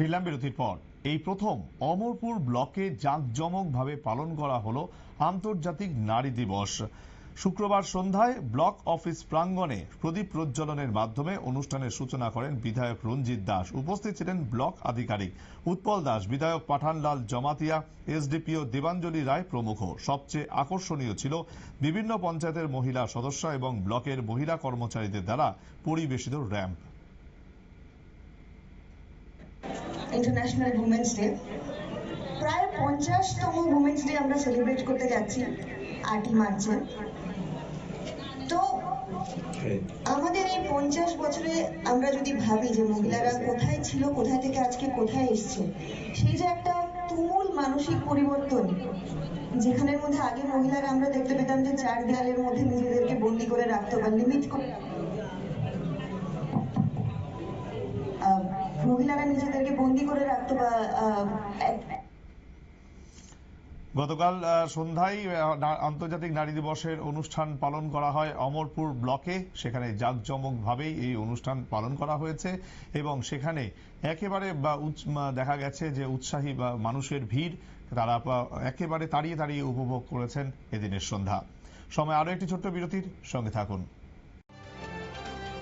ফিরলাম বিরতির পর। এই প্রথম অমরপুর ব্লকে জাঁকজমকভাবে পালন করা হলো আন্তর্জাতিক নারী দিবস। শুক্রবার সন্ধ্যায় ব্লক অফিস প্রাঙ্গণে প্রদীপ প্রজ্বলনের মাধ্যমে অনুষ্ঠানের সূচনা করেন বিধায়ক রঞ্জিত দাস। উপস্থিত ছিলেন ব্লক আধিকারিক উৎপল দাস, বিধায়ক পাঠানলাল জমাতিয়া, এসডিপিও দেবাঞ্জলি রায় প্রমুখ। সবচেয়ে আকর্ষণীয় ছিল বিভিন্ন পঞ্চায়েতের মহিলা সদস্য এবং ব্লকের মহিলা কর্মচারীদের দ্বারা পরিবেশিত র্যাম্প। ইন্টারন্যাশনাল উমেন্স ডে প্রায় পঞ্চাশতম উমেন্স ডে আমরা সেলিব্রেট করতে যাচ্ছি আটই মার্চে। তো আমাদের এই পঞ্চাশ বছরে আমরা যদি ভাবি যে মহিলারা কোথায় ছিল কোথায় থেকে আজকে কোথায় এসছে সেই যে একটা তুমুল মানসিক পরিবর্তন যেখানের মধ্যে আগে মহিলারা আমরা দেখতে পেতাম যে চার দেয়ালের মধ্যে নিজেদেরকে বন্দি করে রাখতো বা লিমিট করে আহ, মহিলারা নিজেদেরকে বন্দি করে রাখতো বা গতকাল সন্ধ্যায় আন্তর্জাতিক নারী দিবসের অনুষ্ঠান পালন করা হয় অমরপুর ব্লকে। সেখানে জাঁকজমকভাবেই এই অনুষ্ঠান পালন করা হয়েছে এবং সেখানে একেবারে দেখা গেছে যে উৎসাহী বা মানুষের ভিড়, তারা একেবারে তাড়িয়ে তাড়িয়ে উপভোগ করেছেন এদিনের সন্ধ্যা। সময় আরও একটি ছোট্ট বিরতির সঙ্গে থাকুন।